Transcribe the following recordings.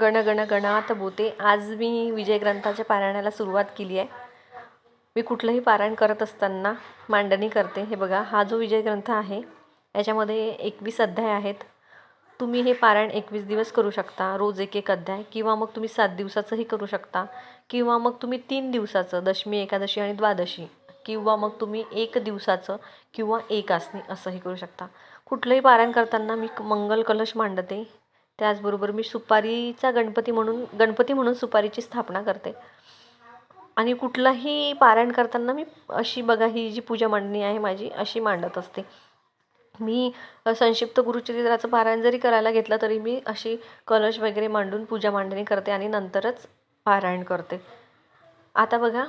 गण गण गणात बोते. आज मी विजय ग्रंथाच्या पारायणाला सुरुवात केली आहे. मी कुठलंही पारायण करत असताना मांडणी करते. हे बघा हा जो विजय ग्रंथ आहे याच्यामध्ये एकवीस अध्याय आहेत. तुम्ही हे पारायण एकवीस दिवस करू शकता. रोज एक एक अध्याय. किंवा मग तुम्ही सात दिवसाचंही करू शकता. किंवा मग तुम्ही तीन दिवसाचं दशमी एकादशी आणि द्वादशी. किंवा मग तुम्ही एक दिवसाचं किंवा एक आसनी असंही करू शकता. कुठलंही पारायण करताना मी मंगल कलश मांडते. त्याचबरोबर मी सुपारीचा गणपती म्हणून गणपती म्हणून सुपारीची स्थापना करते. आणि कुठलाही पारायण करताना मी अशी बघा ही जी पूजा मांडणी आहे माझी अशी मांडत असते. मी संक्षिप्त गुरुचरित्राचं पारायण जरी करायला घेतलं तरी मी अशी कलश वगैरे मांडून पूजा मांडणी करते आणि नंतरच पारायण करते. आता बघा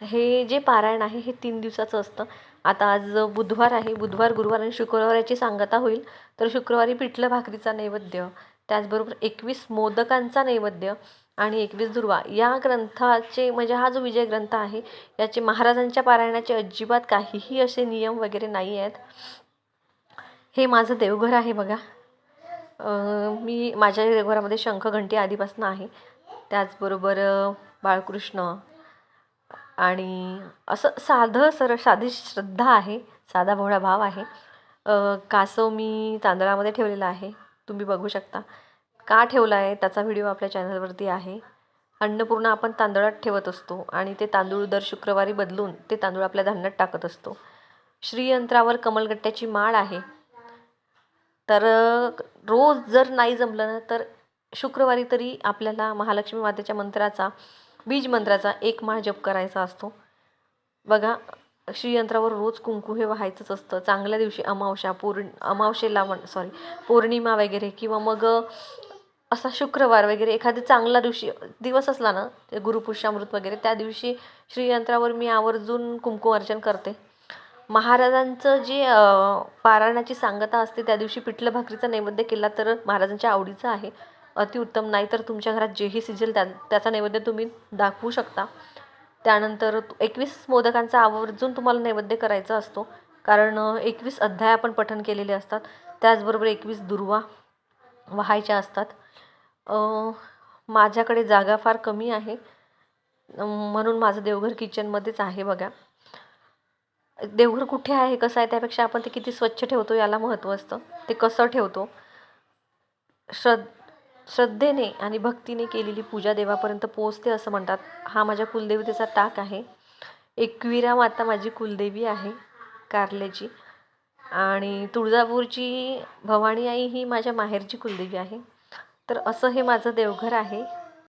हे जे पारायण आहे हे तीन दिवसाचं असतं. आता आज बुधवार आहे. बुधवार गुरुवार आणि शुक्रवार याची सांगता होईल. तर शुक्रवारी पिठलं भाकरीचा नैवेद्य त्याचबरोबर एकवीस मोदकांचा नैवेद्य आणि एकवीस दुर्वा या ग्रंथाचे म्हणजे हा जो विजय ग्रंथ आहे याचे महाराजांच्या पारायणाचे अजिबात काहीही असे नियम वगैरे नाही आहेत. हे माझं देवघर आहे बघा. मी माझ्या देवघरामध्ये शंख घंटी आधीपासून आहे. त्याचबरोबर बाळकृष्ण आणि असं साधं सर साधी श्रद्धा आहे साधा भोळा भाव आहे. कासव मी तांदळामध्ये ठेवलेला आहे. तुम्ही बघू शकता. का ठेवला आहे? त्याचा व्हिडिओ आपल्या चॅनलवरती आहे. अन्नपूर्णा आपण तांदळात ठेवत असतो आणि ते तांदूळ दर शुक्रवारी बदलून ते तांदूळ आपल्या धान्यात टाकत असतो. श्रीयंत्रावर कमलगट्ट्याची माळ आहे. तर रोज जर नाही जमलं ना तर शुक्रवारी तरी आपल्याला महालक्ष्मी मातेच्या मंत्राचा बीज मंत्राचा एक माळ जप करायचा असतो. बघा श्रीयंत्रावर रोज कुंकू हे व्हायचंच असतं. चांगल्या दिवशी अमावशा पूर्ण अमावशेला म्हण सॉरी पौर्णिमा वगैरे किंवा मग असा शुक्रवार वगैरे एखादी चांगला दिवशी दिवस असला ना ते गुरुपुष्यामृत वगैरे त्या दिवशी श्रीयंत्रावर मी आवर्जून कुंकू अर्चन करते. महाराजांचं जे पारायणाची सांगता असते त्या दिवशी पिठलं भाकरीचा नैवेद्य केला तर महाराजांच्या आवडीचं आहे. अतिउत्तम नाही तर तुमच्या घरात जेही सिजेल त्या त्याचा नैवेद्य तुम्ही दाखवू शकता. त्यानंतर एकवीस मोदकांचा आवर्जून तुम्हाला नैवेद्य करायचा असतो. कारण एकवीस अध्याय आपण पठण केलेले असतात. त्याचबरोबर एकवीस दुर्वा व्हायच्या असतात. माझ्याकडे जागा फार कमी आहे. म्हणून माझं देवघर किचनमध्येच आहे बघा. देवघर कुठे आहे कसं आहे त्यापेक्षा आपण ते किती स्वच्छ ठेवतो याला महत्त्व असतं. ते कसं ठेवतो? श्रद् श्रद्धेने आणि भक्तीने केलेली पूजा देवापर्यंत पोचते असं म्हणतात. हा माझ्या कुलदेवतेचा टाक आहे. एकविरा माता माझी कुलदेवी आहे कारल्याची. आणि तुळजापूरची भवानी आई ही माझ्या माहेरची कुलदेवी आहे. तर असं हे माझं देवघर आहे.